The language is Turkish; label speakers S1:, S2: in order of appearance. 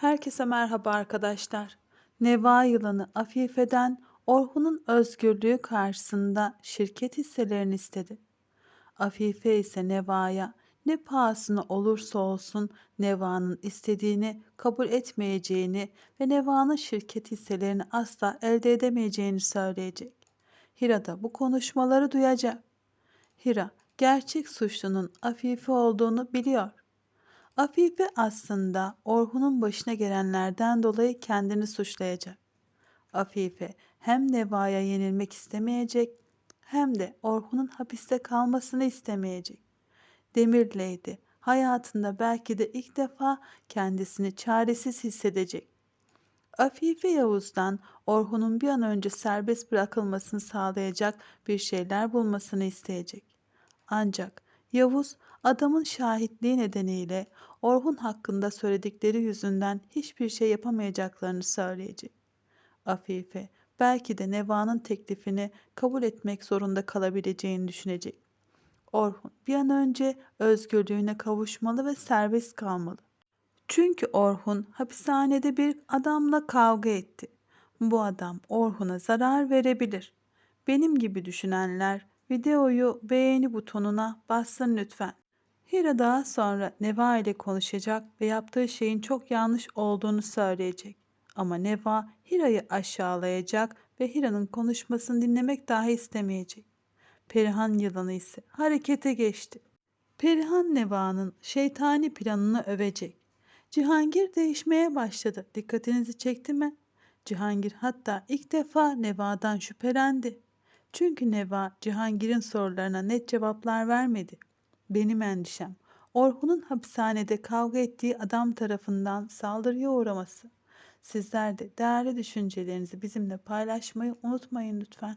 S1: Herkese merhaba arkadaşlar. Neva yılanı Afife'den Orhun'un özgürlüğü karşısında şirket hisselerini istedi. Afife ise Neva'ya ne pahasına olursa olsun Neva'nın istediğini kabul etmeyeceğini ve Neva'nın şirket hisselerini asla elde edemeyeceğini söyleyecek. Hira da bu konuşmaları duyacak. Hira gerçek suçlunun Afife olduğunu biliyor. Afife aslında Orhun'un başına gelenlerden dolayı kendini suçlayacak. Afife hem Neva'ya yenilmek istemeyecek hem de Orhun'un hapiste kalmasını istemeyecek. Demir Lady hayatında belki de ilk defa kendisini çaresiz hissedecek. Afife Yavuz'dan Orhun'un bir an önce serbest bırakılmasını sağlayacak bir şeyler bulmasını isteyecek. Ancak Yavuz adamın şahitliği nedeniyle Orhun hakkında söyledikleri yüzünden hiçbir şey yapamayacaklarını söyleyecek. Afife belki de Neva'nın teklifini kabul etmek zorunda kalabileceğini düşünecek. Orhun bir an önce özgürlüğüne kavuşmalı ve serbest kalmalı. Çünkü Orhun hapishanede bir adamla kavga etti. Bu adam Orhun'a zarar verebilir. Benim gibi düşünenler videoyu beğeni butonuna bassın lütfen. Hira daha sonra Neva ile konuşacak ve yaptığı şeyin çok yanlış olduğunu söyleyecek. Ama Neva Hira'yı aşağılayacak ve Hira'nın konuşmasını dinlemek dahi istemeyecek. Perihan yılanı ise harekete geçti. Perihan Neva'nın şeytani planını övecek. Cihangir değişmeye başladı. Dikkatinizi çekti mi? Cihangir hatta ilk defa Neva'dan şüphelendi. Çünkü Neva Cihangir'in sorularına net cevaplar vermedi. Benim endişem Orhun'un hapishanede kavga ettiği adam tarafından saldırıya uğraması. Sizler de değerli düşüncelerinizi bizimle paylaşmayı unutmayın lütfen.